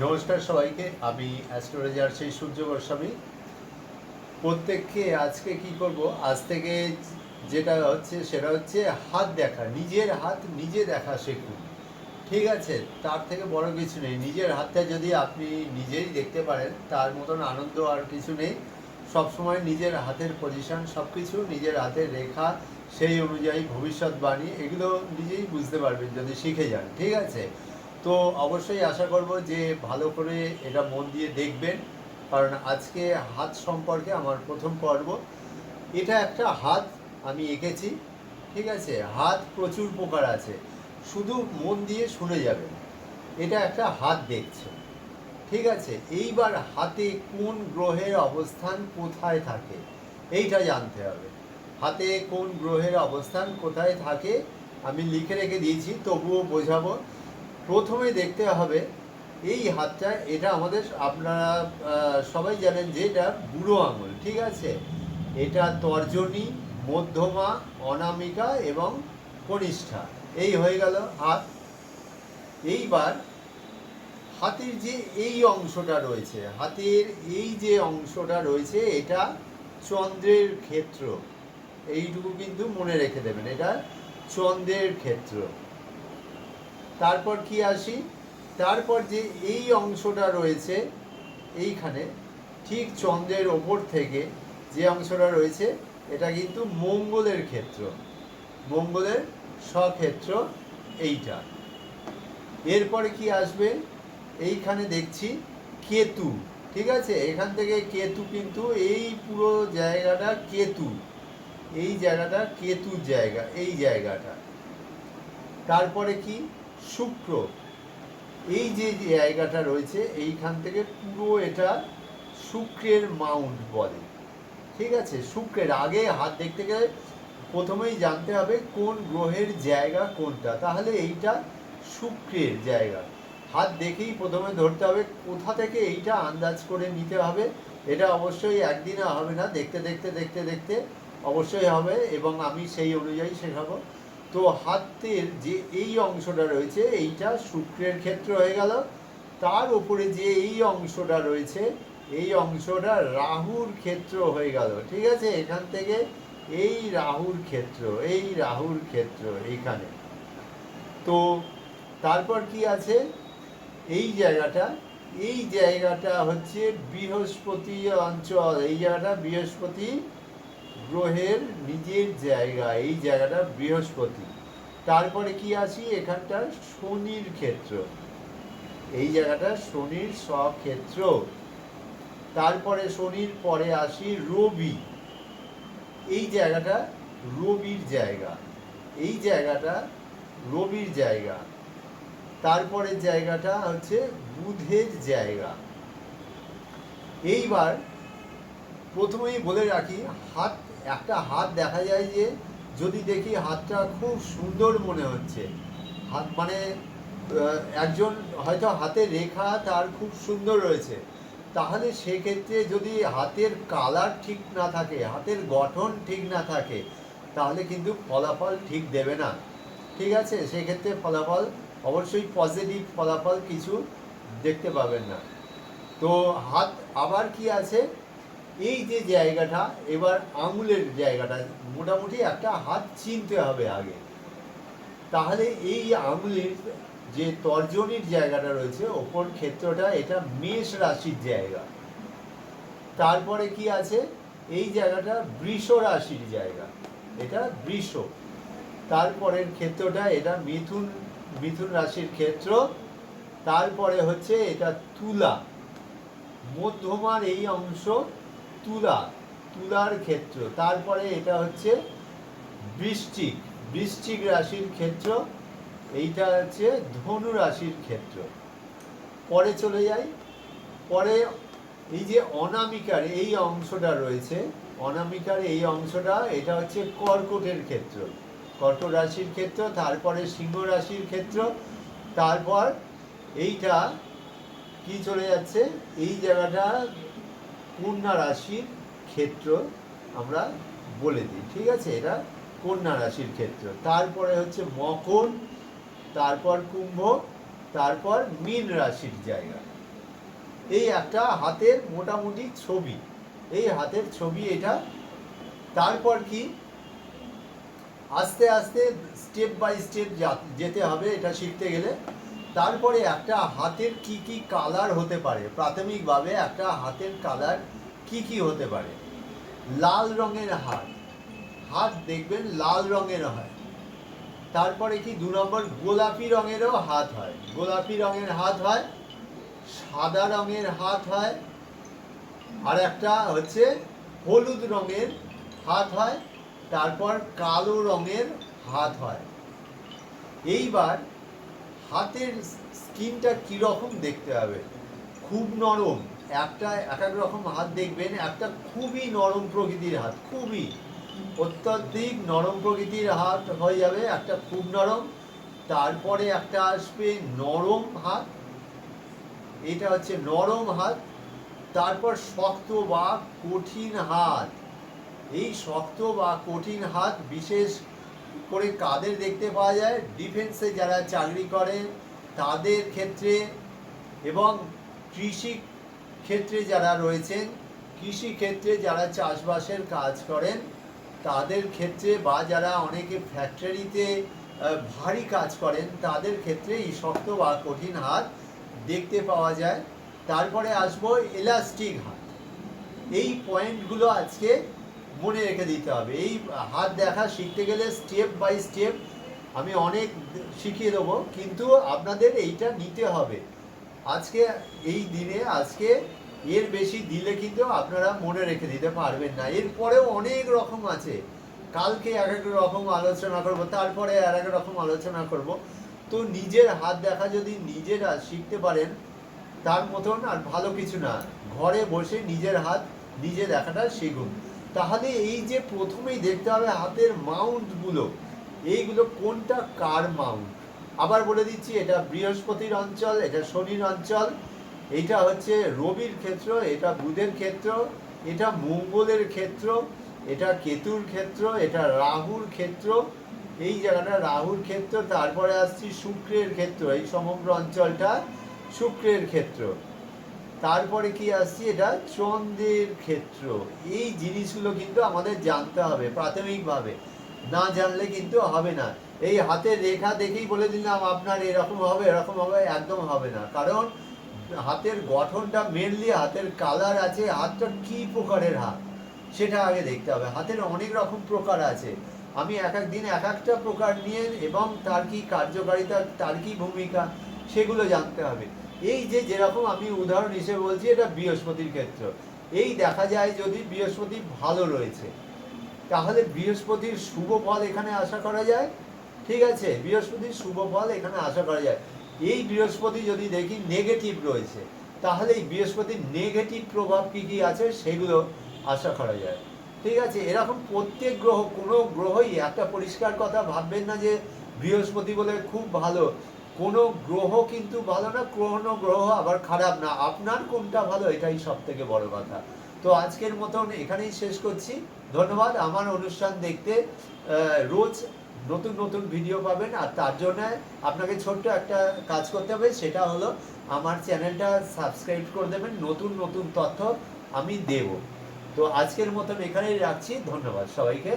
নমস্কার সবাইকে আমি অ্যাস্ট্রোলজার সেই সূর্য গোস্বামী। প্রত্যেককে আজকে কি করব? আজ থেকে যেটা হচ্ছে সেটা হচ্ছে হাত দেখা নিজের হাত নিজে দেখা শেখুন। ঠিক আছে? তার থেকে বড় কিছু নেই। নিজের হাতটা যদি আপনি নিজেই দেখতে পারেন তার মতন আনন্দ আর কিছু নেই। সবসময় নিজের হাতের পজিশন সব কিছু নিজের হাতের রেখা সেই অনুযায়ী ভবিষ্যৎবাণী এগুলো নিজেই বুঝতে পারবেন যদি শিখে যান। ঠিক আছে? তো অবশ্যই আশা করব যে ভালো করে এটা মন দিয়ে দেখবেন, কারণ আজকে হাত সম্পর্কে আমার প্রথম পর্ব। এটা একটা হাত আমি এঁকেছি, ঠিক আছে? হাত প্রচুর প্রকার আছে, শুধু মন দিয়ে শুনে যাবেন এটা একটা হাত দেখছে, ঠিক আছে? এইবার হাতে কোন গ্রহের অবস্থান কোথায় থাকে, এইটা জানতে হবে। হাতে কোন গ্রহের অবস্থান কোথায় থাকে, আমি লিখে রেখে দিয়েছি, তবুও বোঝাবো। প্রথমে দেখতে হবে, এই হাতটা, এটা আমাদের আপনারা সবাই জানেন যে এটা বুড়ো আঙুল, ঠিক আছে? এটা তর্জনী, মধ্যমা, অনামিকা এবং কনিষ্ঠা। এই হয়ে গেল হাত। এইবার হাতের যে এই অংশটা রয়েছে, হাতের এই যে অংশটা রয়েছে, এটা চন্দ্রের ক্ষেত্র। এইটুকু কিন্তু মনে রেখে দেবেন, এটা চন্দ্রের ক্ষেত্র। তারপর কি আসি? তারপর যে এই অংশটা রয়েছে, এইখানে ঠিক চন্দ্রের ওপর থেকে যে অংশটা রয়েছে, এটা কিন্তু মঙ্গলের ক্ষেত্র। মঙ্গলের স্বক্ষেত্র এইটা। এরপরে কি আসবে? এইখানে দেখছি কেতু, ঠিক আছে? এখান থেকে কেতু কিন্তু এই পুরো জায়গাটা কেতু। এই জায়গাটা কেতুর জায়গা, এই জায়গাটা। তারপরে কি? শুক্র। এই যে জায়গাটা রয়েছে, এইখান থেকে পুরো এটা শুক্রের মাউন্ট বলে। ঠিক আছে? শুক্রের আগে হাত দেখতে গেলে প্রথমেই জানতে হবে কোন গ্রহের জায়গা কোনটা। তাহলে এইটা শুক্রের জায়গা। হাত দেখেই প্রথমে ধরতে হবে কোথা থেকে এইটা আন্দাজ করে নিতে হবে। এটা অবশ্যই একদিনে হবে না। দেখতে দেখতে দেখতে দেখতে অবশ্যই হবে এবং আমি সেই অনুযায়ী শেখাবো। তো হাতের যে এই অংশটা রয়েছে, এইটা শুক্রের ক্ষেত্র হয়ে গেল। তার উপরে যে এই অংশটা রয়েছে, এই অংশটা রাহুর ক্ষেত্র হয়ে গেল। ঠিক আছে? এখান থেকে এই রাহুর ক্ষেত্র, এই রাহুর ক্ষেত্র এইখানে। তো তারপর কি আছে? এই জায়গাটা এই জায়গাটা হচ্ছে বৃহস্পতি অঞ্চল। এই জায়গাটা বৃহস্পতি গ্রহের নিজের জায়গা, এই জায়গাটা বৃহস্পতি। তারপরে কি আসি এখানটা শনির ক্ষেত্র। এই জায়গাটা শনির স্বক্ষেত্র তারপরে শনির পরে আসি রবি। এই জায়গাটা রবির জায়গা। এই জায়গাটা রবির জায়গা। তারপরে জায়গাটা হচ্ছে বুধের জায়গা। এইবার প্রথমেই বলে রাখি, হাত একটা হাত দেখা যায় যে যদি দেখি হাতটা খুব সুন্দর মনে হচ্ছে। হাত মানে একজন হয়তো হাতের রেখা তার খুব সুন্দর রয়েছে। তাহলে সেক্ষেত্রে যদি হাতের কালার ঠিক না থাকে, হাতের গঠন ঠিক না থাকে, তাহলে কিন্তু ফলাফল ঠিক দেবে না। ঠিক আছে? সেক্ষেত্রে ফলাফল, অবশ্যই পজিটিভ ফলাফল কিছু দেখতে পাবেন না। তো হাত আবার কি আছে? এই যে জায়গাটা, এবার আঙুলের জায়গাটা, মোটামুটি একটা হাত চিনতে হবে আগে। তাহলে এই আঙুলের যে তর্জনীর জায়গাটা রয়েছে, ওপর ক্ষেত্রটা এটা মেষ রাশির জায়গা। তারপরে কি আছে? এই জায়গাটা বৃষ রাশির জায়গা। এটা বৃষ। তারপরের ক্ষেত্রটা এটা মিথুন মিথুন রাশির ক্ষেত্র। তারপরে হচ্ছে এটা তুলা। মধ্যমার এই অংশ তুলা, তুলার ক্ষেত্র। তারপরে এটা হচ্ছে বৃশ্চিক। বৃশ্চিক রাশির ক্ষেত্র, এইটা হচ্ছে ধনু রাশির ক্ষেত্র। পরে চলে যাই। পরে এই যে অনামিকার এই অংশটা রয়েছে, অনামিকার এই অংশটা, এটা হচ্ছে কর্কটের ক্ষেত্র। কর্কট রাশির ক্ষেত্র, তারপরে সিংহ রাশির ক্ষেত্র, তারপর এইটা কি চলে যাচ্ছে? এই জায়গাটা কন্যা রাশির ক্ষেত্র আমরা বলে দিই, ঠিক আছে? এটা কন্যা রাশির ক্ষেত্র। তারপরে হচ্ছে মকর, তারপর কুম্ভ, তারপর মীন রাশির জায়গা। এই একটা হাতের মোটামুটি ছবি। এই হাতের ছবি এটা। তারপর কি? আস্তে আস্তে স্টেপ বাই স্টেপ যেতে হবে, এটা শিখতে গেলে তারপরে একটা হাতের কি কি কালার হতে পারে? প্রাথমিকভাবে একটা হাতের কালার কি কি হতে পারে? লাল রঙের হাত হাত দেখবেন লাল রঙের হয়। তারপরে কি দু নম্বর গোলাপি রঙেরও হাত হয়। গোলাপি রঙের হাত হয়, সাদা রঙের হাত হয়, আর একটা হচ্ছে হলুদ রঙের হাত হয়, তারপর কালো রঙের হাত হয়। এইবার হাতের স্কিনটা কীরকম দেখতে হবে? খুব নরম। একটা এক এক রকম হাত দেখবেন, একটা খুবই নরম প্রকৃতির হাত, খুবই। অত্যাধিক নরম প্রকৃতির হাত হয়ে যাবে, একটা খুব নরম। তারপরে একটা আসবে নরম হাত। এটা হচ্ছে নরম হাত। তারপর শক্ত বা কঠিন হাত। এই শক্ত বা কঠিন হাত বিশেষ করে কাদের দেখতে পাওয়া যায়? ডিফেন্সে যারা চাকরি করে, তাদের ক্ষেত্রে এবং কৃষি ক্ষেত্রে যারা রয়েছেন, কৃষি ক্ষেত্রে যারা চাষবাসের কাজ করেন, তাদের ক্ষেত্রে বা যারা অনেকে ফ্যাক্টরিতে ভারী কাজ করেন, তাদের ক্ষেত্রে এই শক্ত বা কঠিন হাত দেখতে পাওয়া যায়। তারপরে আসব এলাস্টিক হাত। এই পয়েন্টগুলো আজকে মনে রেখে দিতে হবে। এই হাত দেখা শিখতে গেলে স্টেপ বাই স্টেপ আমি অনেক শিখিয়ে দেবো, কিন্তু আপনাদের এইটা নিতে হবে। আজকে এই দিনে, আজকে এর বেশি দিলে কিন্তু আপনারা মনে রেখে দিতে পারবেন না। এরপরেও অনেক রকম আছে। কালকে এক এক রকম আলোচনা করব, তারপরে আর এক রকম আলোচনা করব। তো নিজের হাত দেখা যদি নিজেরা শিখতে পারেন, তার মতন আর ভালো কিছু না। ঘরে বসে নিজের হাত নিজে দেখাটা শিখুন। তাহলে এই যে প্রথমেই দেখতে হবে হাতের মাউন্টগুলো এইগুলো কোনটা, কার মাউন্ট আবার বলে দিচ্ছি, এটা বৃহস্পতির অঞ্চল, এটা শনির অঞ্চল, এটা হচ্ছে রবির ক্ষেত্র, এটা বুধের ক্ষেত্র, এটা মঙ্গলের ক্ষেত্র, এটা কেতুর ক্ষেত্র, এটা রাহুর ক্ষেত্র, এই জায়গাটা রাহুর ক্ষেত্র, তারপরে আসছি শুক্রের ক্ষেত্র, এই সমগ্র অঞ্চলটা শুক্রের ক্ষেত্র। তারপরে কি আসছে? এটা চন্দ্রের ক্ষেত্র। এই জিনিসগুলো কিন্তু আমাদের জানতে হবে প্রাথমিকভাবে। না জানলে কিন্তু হবে না। এই হাতের রেখা দেখেই বলে দিলাম, আপনার এরকম হবে এরকম হবে, একদম হবে না। কারণ হাতের গঠনটা মেনলি হাতের কালার আছে, হাতটা কি প্রকারের হাত? সেটা আগে দেখতে হবে। হাতের অনেক রকম প্রকার আছে। আমি এক এক দিন এক একটা প্রকার নিয়ে এবং তার কি কার্যকারিতা, তার কি ভূমিকা, সেগুলো জানতে হবে। এই যে যেরকম আমি উদাহরণ হিসেবে বলছি, এটা বৃহস্পতির ক্ষেত্র। এই দেখা যায় যদি বৃহস্পতি ভালো রয়েছে, তাহলে বৃহস্পতির শুভ ফল এখানে আশা করা যায়। ঠিক আছে, বৃহস্পতির শুভ ফল এখানে আশা করা যায়। এই বৃহস্পতি যদি দেখি নেগেটিভ রয়েছে, তাহলে এই বৃহস্পতির নেগেটিভ প্রভাব কী কী আছে সেগুলো আশা করা যায়। ঠিক আছে, এরকম প্রত্যেক গ্রহ, কোনো গ্রহই একটা পরিষ্কার কথা ভাববেন না যে বৃহস্পতি বলে খুব ভালো। কোনো গ্রহ কিন্তু ভালো না, কোনো গ্রহ আবার খারাপ না। আপনার কোনটা ভালো এটাই সব থেকে বড় কথা। তো আজকের মতন এখানেই শেষ করছি। ধন্যবাদ। আমার অনুষ্ঠান দেখতে রোজ নতুন নতুন ভিডিও পাবেন। আর তার জন্য আপনাকে ছোট্ট একটা কাজ করতে হবে, সেটা হলো আমার চ্যানেলটা সাবস্ক্রাইব করে দেবেন। নতুন নতুন তথ্য আমি দেব। তো আজকের মতন এখানেই রাখছি। ধন্যবাদ সবাইকে।